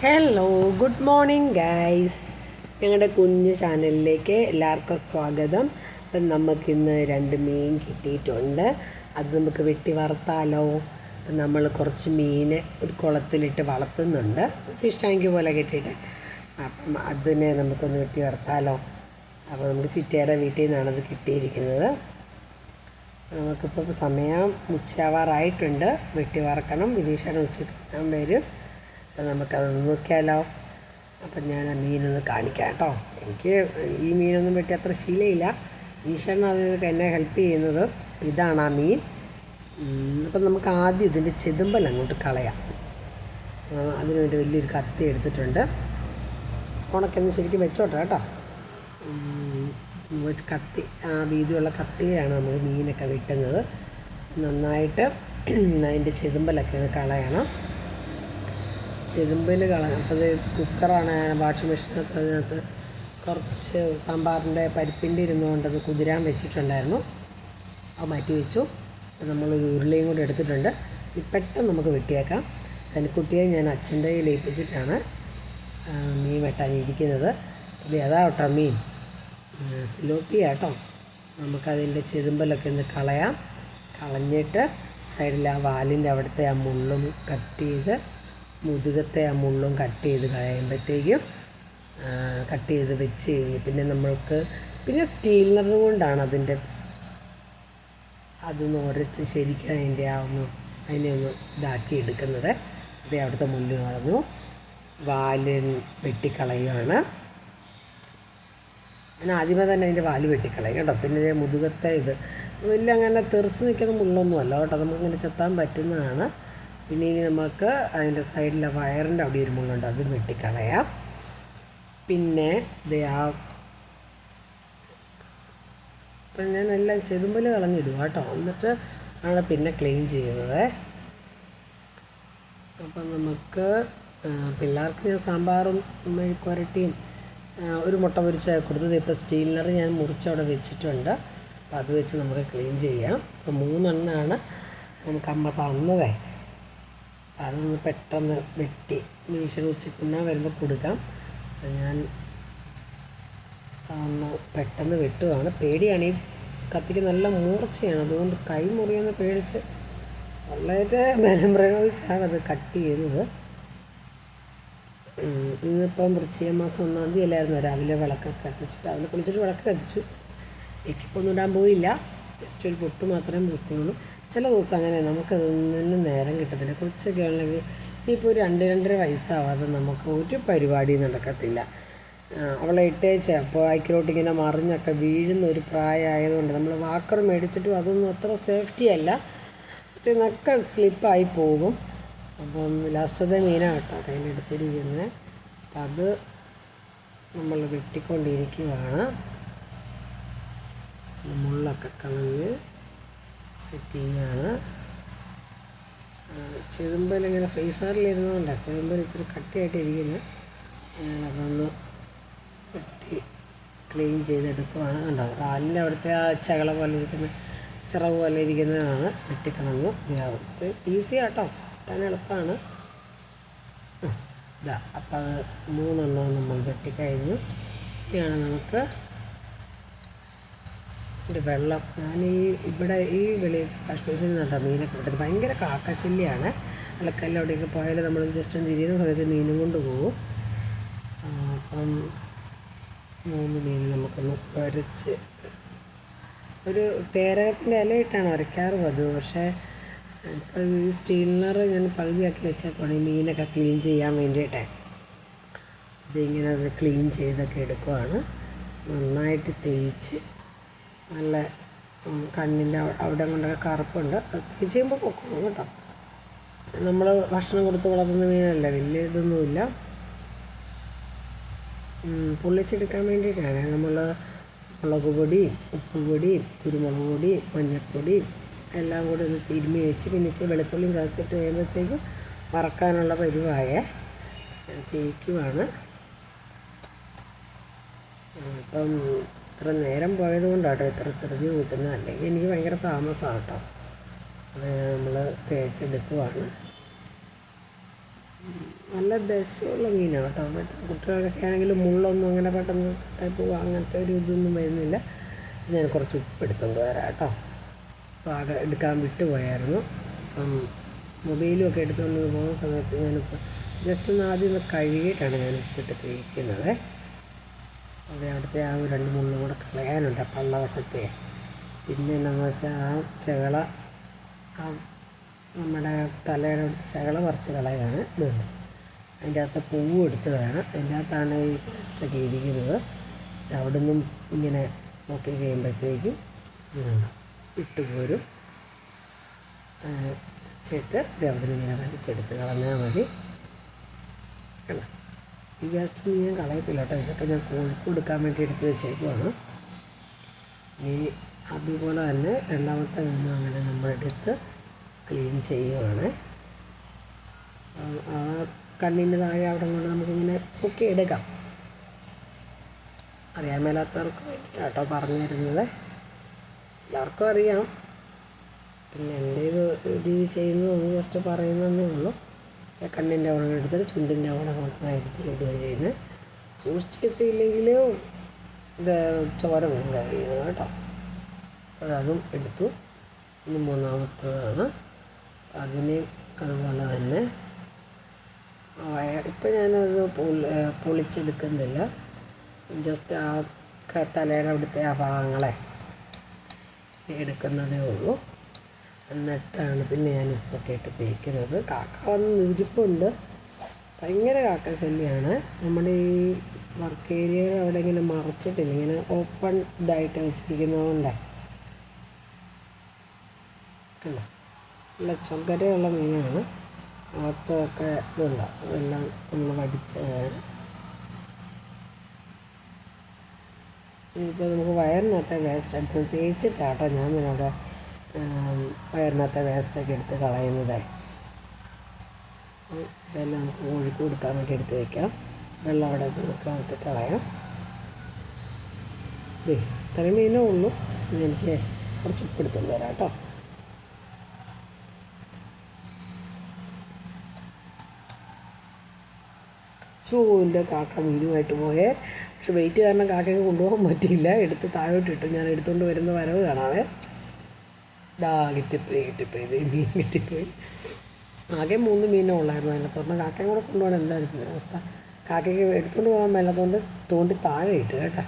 Hello good morning guys ഞങ്ങളുടെ കുഞ്ഞു ചാനലിലേക്ക് എല്ലാവർക്കും സ്വാഗതം. അപ്പം നമുക്കിന്ന് രണ്ട് മീൻ കിട്ടിയിട്ടുണ്ട്. അത് നമുക്ക് വെട്ടി വറുത്താലോ? അപ്പം നമ്മൾ കുറച്ച് മീൻ ഒരു കുളത്തിലിട്ട് വളർത്തുന്നുണ്ട്. ഫിഷ് ടാങ്ക് പോലെ കെട്ടിയിട്ട്. അപ്പം അതിനെ നമുക്കൊന്ന് വെട്ടി വറുത്താലോ? അപ്പോൾ നമുക്ക് ചിറ്റയുടെ വീട്ടിൽ നിന്നാണ് അത് കിട്ടിയിരിക്കുന്നത്. നമുക്കിപ്പോൾ സമയം ഉച്ചയാവാറായിട്ടുണ്ട്. വെട്ടി വറക്കണം. വിനീഷയുടെ ഉച്ച വരും. അപ്പം നമുക്കത് നോക്കിയാലോ. അപ്പം ഞാൻ ആ മീനൊന്ന് കാണിക്കാം കേട്ടോ. എനിക്ക് ഈ മീനൊന്നും വെട്ടി അത്ര ശീലയില്ല. ഈശ്വരൻ അത് എന്നെ ഹെൽപ്പ് ചെയ്യുന്നത് ഇതാണ് ആ മീൻ. അപ്പം നമുക്ക് ആദ്യം ഇതിന്റെ ചെതുമ്പൽ അങ്ങോട്ട് കളയാം. ആ, അതിനുവേണ്ടി വലിയൊരു കത്തി എടുത്തിട്ടുണ്ട്. ഉണക്കൊന്ന് ശരിക്കും വെച്ചോട്ടെ കേട്ടോ. കത്തി ആ വീതിയുള്ള കത്തിയാണ് നമ്മൾ മീനൊക്കെ വെട്ടുന്നത്. നന്നായിട്ട് അതിന്റെ ചെതുമ്പലൊക്കെ ഒന്ന് കളയണം. ചെതുമ്പൽ കളയണം അപ്പോൾ ഇത് കുക്കറാണ് വാഷിംഗ് മെഷീനകത്ത് അതിനകത്ത് കുറച്ച് സാമ്പാറിന്റെ പരിപ്പിന്റെ ഇരുന്നുകൊണ്ട് അത് കുതിരാൻ വെച്ചിട്ടുണ്ടായിരുന്നു. അത് മാറ്റി വെച്ചു. നമ്മൾ ഒരു ഉരുളയും കൂടെ എടുത്തിട്ടുണ്ട്. പെട്ടെന്ന് നമുക്ക് വെട്ടിയേക്കാം. കനിക്കുട്ടിയെ ഞാൻ അച്ഛന്റെ കയ്യിൽ ഏൽപ്പിച്ചിട്ടാണ് മീൻ വെട്ടാനിരിക്കുന്നത് അപ്പോൾ അതാ കേട്ടോ മീൻ? സിലോപ്പിയ ആട്ടോ നമുക്കതിന്റെ ചെതുമ്പലൊക്കെ ഒന്ന് കളയാം. കളഞ്ഞിട്ട് സൈഡിൽ ആ വാലിന്റെ അവിടുത്തെ ആ മുള്ളും കട്ട് ചെയ്ത് മുതുകത്തെ ആ മുള്ളും കട്ട് ചെയ്ത് കഴിയുമ്പോഴത്തേക്കും കട്ട് ചെയ്ത് വെച്ച് കഴിഞ്ഞ് പിന്നെ നമ്മൾക്ക് പിന്നെ സ്റ്റീലിനർ കൊണ്ടാണ് അതിന്റെ അതൊന്ന് ഉരച്ച് ശരിക്കും അതിന്റെ ആ ഒന്ന് അതിനെ ഒന്ന് ഇതാക്കി എടുക്കുന്നത്. അതേ അവിടുത്തെ മുല്ല് കളഞ്ഞു. വാൽ വെട്ടിക്കളയുകയാണ് ഞാൻ ആദ്യമേ തന്നെ അതിന്റെ വാൽ വെട്ടിക്കളയും കേട്ടോ. പിന്നെ മുതുകത്തെ ഇത് വലിയ അങ്ങനെ തെറിച്ച് നിൽക്കുന്ന മുള്ളൊന്നും അല്ല കേട്ടോ നമുക്കിങ്ങനെ ചെത്താൻ പറ്റുന്നതാണ്. പിന്നെ ഇനി നമുക്ക് അതിന്റെ സൈഡിലെ വയറിന്റെ അവിടെ ഒരു മുള്ളുണ്ട് അത് വെട്ടിക്കളയാം. പിന്നെ ആ അപ്പം ഞാൻ എല്ലാം ചെതുമ്പൽ കളഞ്ഞിടുക കേട്ടോ. എന്നിട്ട് ആണ് പിന്നെ ക്ലീൻ ചെയ്യുന്നത് അപ്പം നമുക്ക് പിള്ളേർക്ക് ഞാൻ സാമ്പാറും മെഴുക്കുരട്ടിയും ഒരു മുട്ട പൊരിച്ച കൊടുത്തത് ഇപ്പോൾ സ്റ്റീലിനർ ഞാൻ മുറിച്ചവിടെ വെച്ചിട്ടുണ്ട്. അപ്പോൾ അത് വെച്ച് നമുക്ക് ക്ലീൻ ചെയ്യാം. അപ്പോൾ മൂന്നെണ്ണമാണ് നമുക്ക് അമ്മ തന്നതേ. അതൊന്ന് പെട്ടെന്ന് വെട്ടി മീശ കുറിച്ച് പിന്നെ വരുമ്പോൾ കൊടുക്കാം. ഞാൻ ഒന്ന് പെട്ടെന്ന് വെട്ടുകയാണ് പേടിയാണ്. ഈ കത്തിക്ക് നല്ല മൂർച്ചയാണ്. അതുകൊണ്ട് കൈ മുറിയെന്ന് പേടിച്ച് വളരെ ബലം പ്രയോഗിച്ചാണ് അത് കട്ട് ചെയ്യുന്നത്. ഇന്നിപ്പം വൃശ്ചിക മാസം ഒന്നാം തീയതി അല്ലായിരുന്നു രാവിലെ വിളക്കൊക്കെ കത്തിച്ചിട്ട് രാവിലെ കുളിച്ചിട്ട് വിളക്ക് കത്തിച്ചു. എനിക്കിപ്പോൾ ഒന്നും ഇടാൻ പോയില്ല. ജസ്റ്റ് ഒരു പൊട്ട് മാത്രമേ വൃത്തിയുള്ളൂ. ചില ദിവസം അങ്ങനെ നമുക്കതൊന്നും നേരം കിട്ടത്തില്ല. കൊച്ചൊക്കെ ആണെങ്കിൽ ഇപ്പോൾ ഒരു രണ്ട് രണ്ടര വയസ്സാവാതെ നമുക്ക് ഒരു പരിപാടിയും നടക്കത്തില്ല. അവളെ ഇട്ടേച്ച് അപ്പോൾ അയക്കിലോട്ട് ഇങ്ങനെ മറിഞ്ഞൊക്കെ വീഴുന്ന ഒരു പ്രായമായതുകൊണ്ട് നമ്മൾ വാക്കർ മേടിച്ചിട്ടും അതൊന്നും അത്ര സേഫ്റ്റി അല്ല. നൊക്കെ സ്ലിപ്പായി പോകും. അപ്പം ലാസ്റ്റത്തെ മീനാണ് കേട്ടോ കയ്യിലെടുത്തിരിക്കുന്നത് അപ്പം അത് നമ്മൾ വെട്ടിക്കൊണ്ടിരിക്കുകയാണ് മുള്ളൊക്കെ കളഞ്ഞ് സെറ്റ് ചെയ്യുകയാണ് ചെതുമ്പൽ ഇങ്ങനെ ഫ്രീസറിലിരുന്നുകൊണ്ടാണ് ചെതുമ്പൽ ഇച്ചിരി കട്ടിയായിട്ട് ഇരിക്കുന്നത് ഞാനതൊന്ന് വെട്ടി ക്ലീൻ ചെയ്തെടുക്കുവാണ്. കണ്ടോ കാലിന്റെ അവിടുത്തെ ആ ചകള പോലെ ഇരിക്കുന്ന ചിറവ് പോലെ ഇരിക്കുന്നതാണ് വെട്ടിക്കളഞ്ഞു ഇതാവും. ഇത് ഈസി ആട്ടോ കിട്ടാൻ എളുപ്പമാണ് ഇതാ അപ്പം അത് മൂന്നെണ്ണം നമ്മൾ വെട്ടിക്കഴിഞ്ഞു. ഇനിയാണ് നമുക്ക് ഒരു വെള്ളം. ഞാൻ ഈ ഇവിടെ ഈ വെളി കാശ്മീരിൽ നിന്നാട്ടോ മീനൊക്കെ കിട്ടുന്നത്. ഭയങ്കര അലക്കല്ല അവിടെയൊക്കെ പോയാൽ നമ്മൾ ജസ്റ്റ് തിരിയുന്ന സമയത്ത് മീനും കൊണ്ട് പോകും അപ്പം മൂന്ന് മീൻ നമുക്കൊന്ന് വരച്ച് ഒരു തേരത്തിന്റെ ഇലയിട്ടാണ് ഉരയ്ക്കാറ് പതിവ് പക്ഷേ ഇപ്പം ഈ സ്റ്റീലിനർ ഞാൻ പകുതിയാക്കി വെച്ചേക്കാണ് ഈ മീനൊക്കെ ക്ലീൻ ചെയ്യാൻ വേണ്ടിയിട്ടേ. ഇതിങ്ങനെ അത് ക്ലീൻ ചെയ്തൊക്കെ എടുക്കുവാണ്. നന്നായിട്ട് തേച്ച് നല്ല കണ്ണിന്റെ അവ- അവിടെ കൊണ്ടൊക്കെ കറുപ്പുണ്ട്. അത് ചെയ്യുമ്പോൾ പൊക്കും കേട്ടോ. നമ്മൾ ഭക്ഷണം കൊടുത്ത് വളർത്തുന്ന മീനല്ല വലിയ ഇതൊന്നുമില്ല. പൊള്ളിച്ചെടുക്കാൻ വേണ്ടിയിട്ടാണ്. നമ്മൾ മുളക് പൊടിയും ഉപ്പ് പൊടിയും കുരുമുളക് പൊടിയും മഞ്ഞൾപ്പൊടിയും എല്ലാം കൂടി ഒന്ന് തിരുമ്മി വെച്ച് പിന്നെ വെളുത്തുള്ളിയും ചതച്ചിട്ട് കഴിയുമ്പോഴത്തേക്കും വറക്കാനുള്ള പരിവായ തേക്കുവാണ്. അപ്പം ഇത്ര നേരം പോയത് കൊണ്ടാട്ടോ ഇത്ര ധൃതി കൂട്ടുന്നത്. അല്ലെങ്കിൽ എനിക്ക് ഭയങ്കര താമസമാണ് കേട്ടോ അത് നമ്മൾ തേച്ചെടുക്കുവാണ്. നല്ല ബസ്സുള്ള മീനാണ് കേട്ടോ മറ്റേ കുട്ടികളൊക്കെ ആണെങ്കിൽ മുള്ളൊന്നും അങ്ങനെ പെട്ടെന്ന് ടൈപ്പ് അങ്ങനത്തെ ഒരു ഇതൊന്നും വരുന്നില്ല. ഞാൻ കുറച്ച് ഉപ്പ് എടുത്തുകൊണ്ട് വരാം കേട്ടോ പാകം എടുക്കാൻ വിട്ടുപോയായിരുന്നു അപ്പം മൊബൈലും ഒക്കെ എടുത്തുകൊണ്ട് പോകുന്ന സമയത്ത് ഞാനിപ്പോൾ ജസ്റ്റ് ഒന്ന് ആദ്യം ഒന്ന് കഴുകിയിട്ടാണ് ഞാൻ ഉപ്പിട്ട് തേക്കുന്നത്. അതെ അവിടുത്തെ ആ രണ്ട് മുള്ളും കൂടെ കളയാനുണ്ട് ആ പള്ളവശത്തെ. പിന്നെ എന്നാന്ന് വെച്ചാൽ ആ ചകള ആ നമ്മുടെ തലയുടെ ചകള പറിച്ച് കളയാണ് ഇതുണ്ട്. അതിന്റെ അകത്ത് പൂവ് എടുത്ത് വേണം അതിന്റെ അകത്താണ് ഈ പേസ്റ്റൊക്കെ ഇരിക്കുന്നത്. അവിടെ നിന്നും ഇങ്ങനെ നോക്കി കഴിയുമ്പോഴത്തേക്കും ഇട്ട് പോരും. വെച്ചിട്ട് അവിടെ നിന്ന് ഇങ്ങനെ വലിച്ചെടുത്ത് കളഞ്ഞാൽ മതി. കണ്ടോ? ഈ വേസ്റ്റ് ഞാൻ കളയത്തില്ല കേട്ടോ. ഇതൊക്കെ ഞാൻ കോഴിക്ക് കൊടുക്കാൻ വേണ്ടി എടുത്ത് വെച്ചേക്കുവാണ്. ഇനി അതുപോലെ തന്നെ രണ്ടാമത്തെ വീണ്ടും അങ്ങനെ നമ്മൾ എടുത്ത് ക്ലീൻ ചെയ്യുവാണ്. ആ കണ്ണിന്റെ താഴെ അവിടെ കൊണ്ട് നമുക്കിങ്ങനെ പൊക്കി എടുക്കാം. അറിയാൻ മേലാത്തവർക്ക് കേട്ടോ പറഞ്ഞു തരുന്നത്. എല്ലാവർക്കും അറിയാം. പിന്നെ എന്റെ ഇത് ഇത് ചെയ്യുന്നതൊന്ന് ജസ്റ്റ് പറയുന്നതേ ഉള്ളൂ. കണ്ണിന്റെ ഓണം എടുത്തിട്ട് ചുണ്ടിന്റെ ഓണം മാത്രമായിരിക്കും ഇത് ചെയ്യുന്നത്. സൂക്ഷിച്ചെത്തിയില്ലെങ്കിൽ ഇത് ചോര വീഴും കഴിയുന്നത് കേട്ടോ. അതും എടുത്തു. ഇനി മൂന്നാമത്തതാണ്. അതിനെ അതുപോലെ തന്നെ ഇപ്പം ഞാനത് പൊളിച്ചെടുക്കുന്നില്ല. ജസ്റ്റ് ആ തലയുടെ അവിടുത്തെ ആ ഭാഗങ്ങളെ എടുക്കുന്നതേ ഉള്ളൂ. എന്നിട്ടാണ് പിന്നെ ഞാൻ ഉപ്പൊക്കെ ഇട്ട് തേക്കുന്നത്. കാക്ക വന്ന് ഇരിപ്പുണ്ട്. ഭയങ്കര കാക്ക ശല്യമാണ് നമ്മുടെ ഈ വർക്ക് ഏരിയ അവിടെ ഇങ്ങനെ മറച്ചിട്ടില്ല. ഇങ്ങനെ ഓപ്പൺ ഇതായിട്ട് വെച്ചിരിക്കുന്നതുകൊണ്ട് കണ്ടോ. നല്ല ചൊങ്കരയുള്ള മീനാണ്. അകത്തൊക്കെ ഇതുണ്ട്. അതെല്ലാം നമ്മൾ വടിച്ചതാണ് ഇനിയിപ്പോൾ നമുക്ക് വയറിനൊക്കെ വേസ്റ്റ് എടുത്ത് തേച്ചിട്ടാട്ടോ ഞാൻ പിന്നെ അവിടെ വയറിനകത്തെ വേസ്റ്റൊക്കെ എടുത്ത് കളയുന്നത് ഇതെല്ലാം നമുക്ക് കോഴിക്ക് കൊടുക്കാൻ വേണ്ടി എടുത്ത് വയ്ക്കാം വെള്ളം അവിടെ നമുക്ക് കളയാം. ഇതേ ഇത്രയും മീനേ ഉള്ളൂ. എനിക്ക് കുറച്ച് ഉപ്പെടുത്തുകൊണ്ട് വരാം കേട്ടോ. ഷൂവിന്റെ കാക്ക മീനുമായിട്ട് പോയേ. പക്ഷെ വെയിറ്റ് കാരണം കാക്കയ്ക്ക് കൊണ്ടുപോകാൻ പറ്റിയില്ല. എടുത്ത് താഴോട്ട് ഇട്ടു ഞാൻ എടുത്തുകൊണ്ട് വരുന്ന വരവ് കാണാവേ. ദാ കിട്ടിപ്പോയി കിട്ടിപ്പോയി. മീൻ കിട്ടിപ്പോയി. ആകെ മൂന്ന് മീനേ ഉള്ളായിരുന്നു അതിനകത്ത്. കാക്കയും കൂടെ കൊണ്ടുപോകണം. എന്തായിരിക്കും അവസ്ഥ? കാക്കയ്ക്ക് എടുത്തുകൊണ്ട് പോകാൻ മേലാത്തതുകൊണ്ട് തോണ്ടി താഴെ ഇട്ട് കേട്ടോ.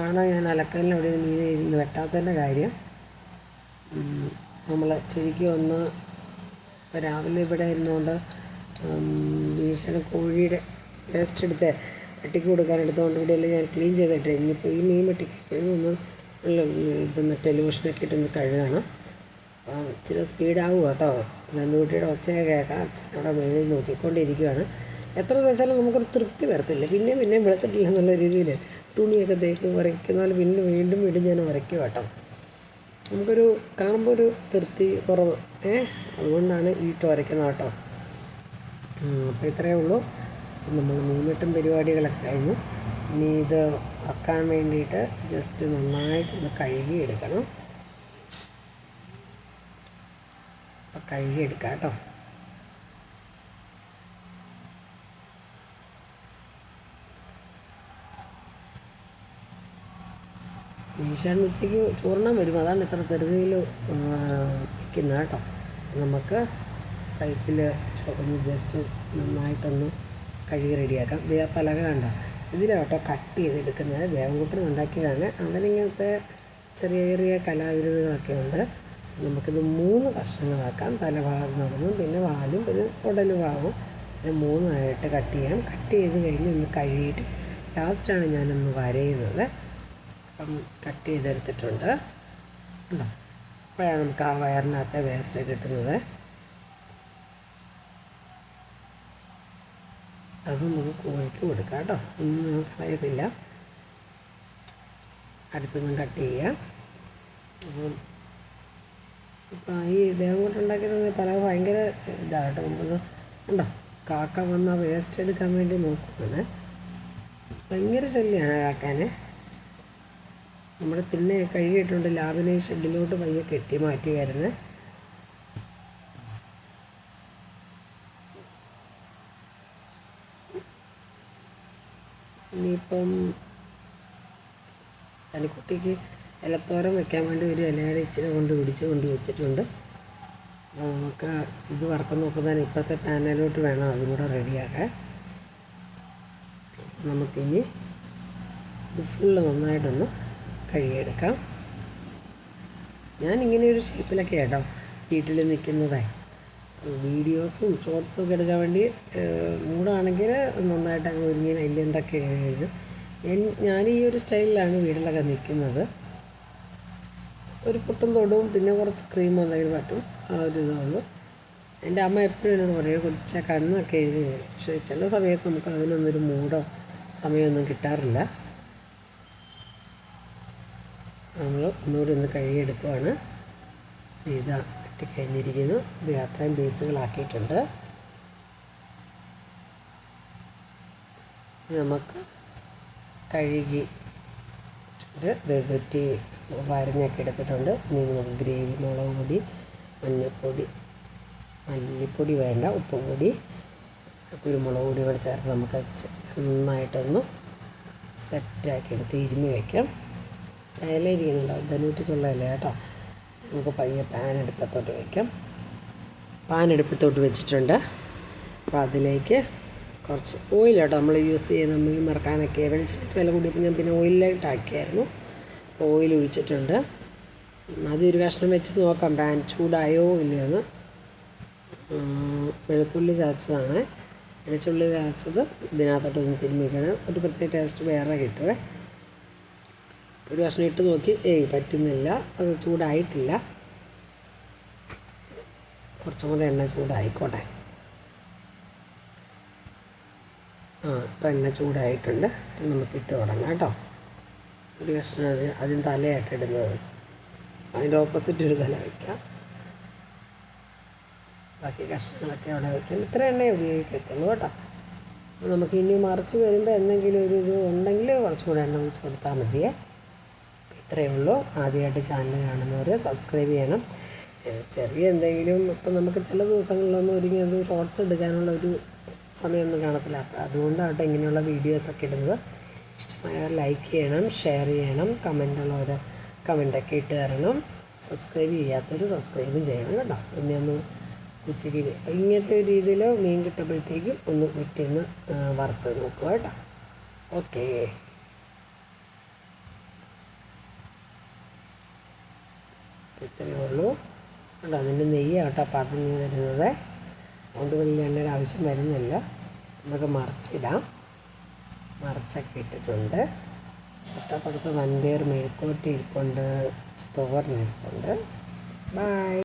ആണ് ഞാൻ അലക്കലിന് അവിടെ മീൻ ഇരുന്ന് വെട്ടാത്തതിന്റെ കാര്യം. നമ്മൾ ശരിക്കും ഒന്ന് രാവിലെ ഇവിടെ ഇരുന്നുകൊണ്ട് ഭീഷണി കോഴിയുടെ വേസ്റ്റ് എടുത്ത് വെട്ടിക്ക് കൊടുക്കാൻ എടുത്തുകൊണ്ട് ഇവിടെയെല്ലാം ഞാൻ ക്ലീൻ ചെയ്തിട്ട് ഇനിയിപ്പോൾ ഈ മീൻ വെട്ടിക്ക് ഒന്ന് ഇതൊന്ന് ടെലിവിഷനൊക്കെ ഇട്ടൊന്ന് കഴുകണം. ഇച്ചിരി സ്പീഡാവും കേട്ടോ. നന്ദുകുട്ടിയുടെ ഒച്ചയെ കേൾക്കാം അച്ഛനോടെ മേളിൽ നോക്കിക്കൊണ്ടിരിക്കുകയാണ് എത്ര വെച്ചാലും നമുക്കൊരു തൃപ്തി വരത്തില്ല. പിന്നെ പിന്നെയും വെളുത്തിട്ടില്ല എന്നുള്ള രീതിയിൽ തുണിയൊക്കെ തേക്ക് വരയ്ക്കുന്നാൽ പിന്നെ വീണ്ടും വീണ്ടും ഞാൻ വരയ്ക്കും കേട്ടോ. നമുക്കൊരു കാണുമ്പോൾ ഒരു തൃപ്തി കുറവ്. ഏ? അതുകൊണ്ടാണ് ഈട്ട് വരയ്ക്കുന്നത് കേട്ടോ. അപ്പോൾ ഇത്രയേ ഉള്ളൂ. നമ്മൾ മീൻവെട്ടും പരിപാടികളൊക്കെ കഴിഞ്ഞു. ഇനി ഇത് വക്കാൻ വേണ്ടിയിട്ട് ജസ്റ്റ് നന്നായിട്ട് ഒന്ന് കഴുകി എടുക്കണം. അപ്പം കഴുകി എടുക്കാം കേട്ടോ. ഈശാൻ ഉച്ചയ്ക്ക് ചൂർണം വരും. അതാണ് ഇത്ര തെറുതിയിൽ വയ്ക്കുന്നത് കേട്ടോ. നമുക്ക് പൈപ്പിൽ ഒന്ന് ജസ്റ്റ് നന്നായിട്ടൊന്ന് കഴുകി റെഡിയാക്കാം പലക കണ്ട? ഇതിലാട്ടോ കട്ട് ചെയ്തെടുക്കുന്നത്. ദേവൻകുട്ടൻ ഉണ്ടാക്കിയതാണ്. അവനിങ്ങനത്തെ ചെറിയ ചെറിയ കലാവിരുതുകളൊക്കെ ഉണ്ട് നമുക്കിത് മൂന്ന് കഷ്ണങ്ങളാക്കാം. തലഭാഗം നടന്നും പിന്നെ വാലും പിന്നെ ഉടൽ ഭാഗവും. പിന്നെ മൂന്നായിട്ട് കട്ട് ചെയ്യാം. കട്ട് ചെയ്ത് കഴിഞ്ഞ് ഒന്ന് കഴുകിയിട്ട് ലാസ്റ്റാണ് ഞാനൊന്ന് വരയുന്നത്. അപ്പം കട്ട് ചെയ്തെടുത്തിട്ടുണ്ട്. അപ്പോഴാണ് നമുക്ക് ആ വയറിനകത്തെ വേസ്റ്റ് കിട്ടുന്നത്. അത് നമുക്ക് കോഴിക്ക് കൊടുക്കാം കേട്ടോ. ഒന്നും കളയത്തില്ല അടുത്തൊന്നും കട്ട് ചെയ്യാം. അപ്പം ഇപ്പം ഈ ഇദ്ദേഹം കൊണ്ടുണ്ടാക്കിയത് പല ഭയങ്കര ഇതാണ് കേട്ടോ. നമുക്ക് ഉണ്ടോ കാക്ക വന്ന വേസ്റ്റ് എടുക്കാൻ വേണ്ടി നോക്കുന്നത് ഭയങ്കര ശല്യമാണ് കാക്കാനെ. നമ്മുടെ തിന്നെ കഴുകിയിട്ടുണ്ട്. ലാബിനെ ഷെഡിലോട്ട് പയ്യെ കെട്ടി മാറ്റിയായിരുന്നു ഇനിയിപ്പം തനിക്കുട്ടിക്ക് ഇലത്തോരം വെക്കാൻ വേണ്ടി ഒരു ഇലയുടെ ഇച്ചിരി കൊണ്ട് പിടിച്ച് കൊണ്ട് വെച്ചിട്ടുണ്ട്. നമുക്ക് ഇത് വറക്കം നോക്കുന്നതിന് ഇപ്പോഴത്തെ പാനലോട്ട് വേണം അതും കൂടെ റെഡിയാക്കാൻ. നമുക്കിനി ഇത് ഫുള്ള് നന്നായിട്ടൊന്ന് കഴുകിയെടുക്കാം. ഞാൻ ഇങ്ങനെ ഒരു ഷേപ്പിലൊക്കെ കേട്ടോ വീട്ടിൽ നിൽക്കുന്നതേ. വീഡിയോസും ഷോർട്സും ഒക്കെ എടുക്കാൻ വേണ്ടി മൂടാണെങ്കിൽ നന്നായിട്ട് അങ്ങ് ഒരുങ്ങി ഐലൻഡൊക്കെ എഴുതും ഞാൻ ഈ ഒരു സ്റ്റൈലിലാണ് വീട്ടിലൊക്കെ നിൽക്കുന്നത്. ഒരു പുട്ടും തൊടും പിന്നെ കുറച്ച് ക്രീം എന്തെങ്കിലും പറ്റും. ആ ഒരു ഇതുള്ളൂ എന്റെ അമ്മ എപ്പോഴും എന്നോട് പറയും കൊച്ച കണ്ണൊക്കെ എഴുതി പക്ഷേ ചില സമയത്ത് നമുക്ക് അതിനൊന്നൊരു മൂടോ സമയമൊന്നും കിട്ടാറില്ല. നമ്മൾ ഒന്നുകൂടി ഒന്ന് കഴുകിയെടുക്കുവാണ്. ഇതാ. കഴിഞ്ഞിരിക്കുന്നു ഇത് അത്രയും പീസുകളാക്കിയിട്ടുണ്ട് നമുക്ക് കഴുകി ഇത് വെട്ടി വരഞ്ഞൊക്കെ എടുത്തിട്ടുണ്ട്. ഇനി നമുക്ക് ഗ്രേവി മുളക് പൊടി മഞ്ഞൾപ്പൊടി മല്ലിപ്പൊടി വേണ്ട ഉപ്പ് പൊടി കുരുമുളക് പൊടി കൂടെ ചേർത്ത് നമുക്ക് നന്നായിട്ടൊന്ന് സെറ്റാക്കി എടുത്ത് ഇരുമി വയ്ക്കാം ഇല ഇരിക്കുന്നുണ്ടോ? ധനൂട്ടിക്കുള്ള ഇല കേട്ടോ. നമുക്ക് പയ്യെ പാൻ എടുപ്പത്തോട്ട് വയ്ക്കാം പാൻ എടുപ്പത്തോട്ട് വെച്ചിട്ടുണ്ട്. അപ്പോൾ അതിലേക്ക് കുറച്ച് ഓയിലോട്ടോ നമ്മൾ യൂസ് ചെയ്യുന്ന മീൻ മറക്കാനൊക്കെ വെളിച്ചിട്ട് വില കൂടിയപ്പോൾ ഞാൻ പിന്നെ ഓയിലായിട്ട് ആക്കിയായിരുന്നു ഓയിൽ ഒഴിച്ചിട്ടുണ്ട്. അതൊരു കഷ്ണം വെച്ച് നോക്കാം പാൻ ചൂടായോ ഇല്ലയോന്ന്. വെളുത്തുള്ളി ചാച്ചതാണ് വെളുത്തുള്ളി ചാച്ചത് ഇതിനകത്തോട്ടൊന്ന് തിരുമ്മിക്കണം. ഒരു പ്രത്യേക ടേസ്റ്റ് വേറെ കിട്ടുമേ ഒരു കഷ്ണം ഇട്ട് നോക്കി ഏയ് പറ്റുന്നില്ല അത് ചൂടായിട്ടില്ല. കുറച്ചും കൂടെ എണ്ണ ചൂടായിക്കോട്ടെ. ആ ഇപ്പം എണ്ണ ചൂടായിട്ടുണ്ട്. നമുക്ക് ഇട്ട് തുടങ്ങാം കേട്ടോ. ഒരു കഷ്ണം അത് അതിന് തലയായിട്ട് ഇടുന്നത്. അതിന്റെ ഓപ്പോസിറ്റ് ഒരു തല വയ്ക്കാം ബാക്കി കഷ്ണങ്ങളൊക്കെ അവിടെ വയ്ക്കാം ഇത്ര എണ്ണ ഉപയോഗിക്കത്തുള്ളൂ കേട്ടോ. നമുക്ക് ഇനി മറിച്ച് വരുമ്പോൾ എന്തെങ്കിലും ഒരു ഇത് ഉണ്ടെങ്കിൽ കുറച്ചും കൂടെ എണ്ണ വെച്ച് കൊടുത്താൽ മതിയേ. ഇത്രയേ ഉള്ളൂ. ആദ്യമായിട്ട് ചാനൽ കാണുന്നവർ സബ്സ്ക്രൈബ് ചെയ്യണം. ചെറിയ എന്തെങ്കിലും ഇപ്പം നമുക്ക് ചില ദിവസങ്ങളിലൊന്നും ഒരുങ്ങി അത് ഷോർട്സ് എടുക്കാനുള്ള ഒരു സമയമൊന്നും കാണത്തില്ല. അപ്പോൾ അതുകൊണ്ടാണ് ഇങ്ങനെയുള്ള വീഡിയോസൊക്കെ ഇടുന്നത്. ഇഷ്ടമായ ലൈക്ക് ചെയ്യണം ഷെയർ ചെയ്യണം കമന്റുള്ളവർ കമന്റൊക്കെ ഇട്ട് തരണം. സബ്സ്ക്രൈബ് ചെയ്യാത്തവർ സബ്സ്ക്രൈബും ചെയ്യണം കേട്ടോ. പിന്നെ ഒന്ന് ഉച്ചയ്ക്ക് ഇങ്ങനത്തെ രീതിയിൽ മീൻ കിട്ടുമ്പോഴത്തേക്കും ഒന്ന് വെട്ടിയൊന്ന് വറുത്ത് നോക്കുക കേട്ടോ. ഓക്കേ ഇത്രയേ ഉള്ളൂ. കേട്ടോ അതിന്റെ നെയ്യ് കേട്ടോ പറഞ്ഞു വരുന്നത്. അതുകൊണ്ട് വലിയ എണ്ണയുടെ ആവശ്യം വരുന്നില്ല. നമുക്ക് മറിച്ചിടാം. മറിച്ചൊക്കെ ഇട്ടിട്ടുണ്ട്. തൊട്ടപ്പുറത്ത് വൻപേർ മെഴുക്കോട്ടി ഇരിപ്പുണ്ട് സ്റ്റോറിന് ഇരിപ്പുണ്ട് ബായ്